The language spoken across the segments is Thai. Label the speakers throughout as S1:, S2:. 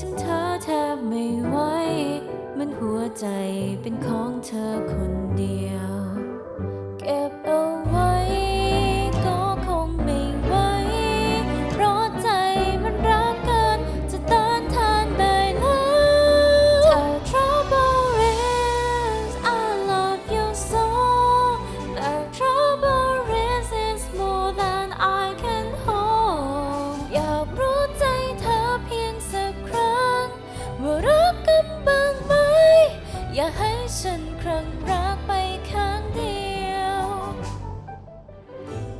S1: ถึงเธอแทบไม่ไหวมันหัวใจเป็นของเธอคนเดียว อย่าให้ฉันครั้งรักไปข้างเดียว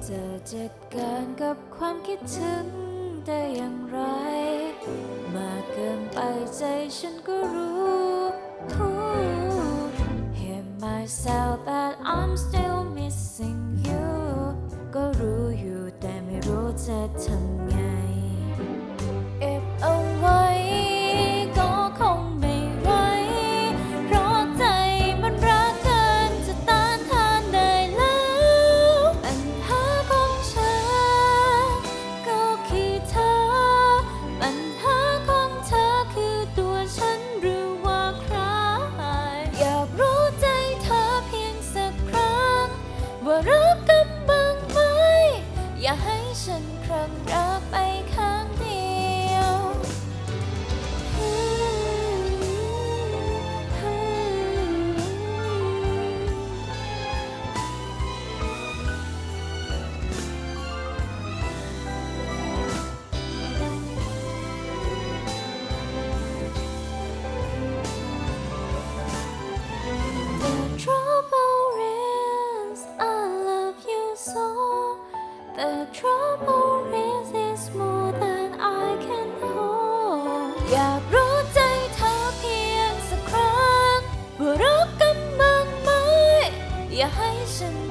S1: จะจัดการกับความคิดถึงได้อย่างไร มากเกินไปใจฉันก็รู้ The trouble is it's more than I can hold อยากรู้ใจเธอเพียงสักครั้งว่ารักกันบ้างไหมอย่าให้ฉัน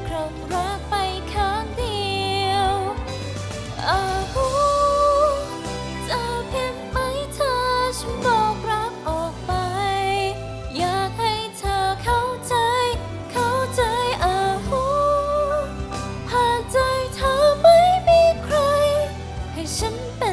S1: 身边。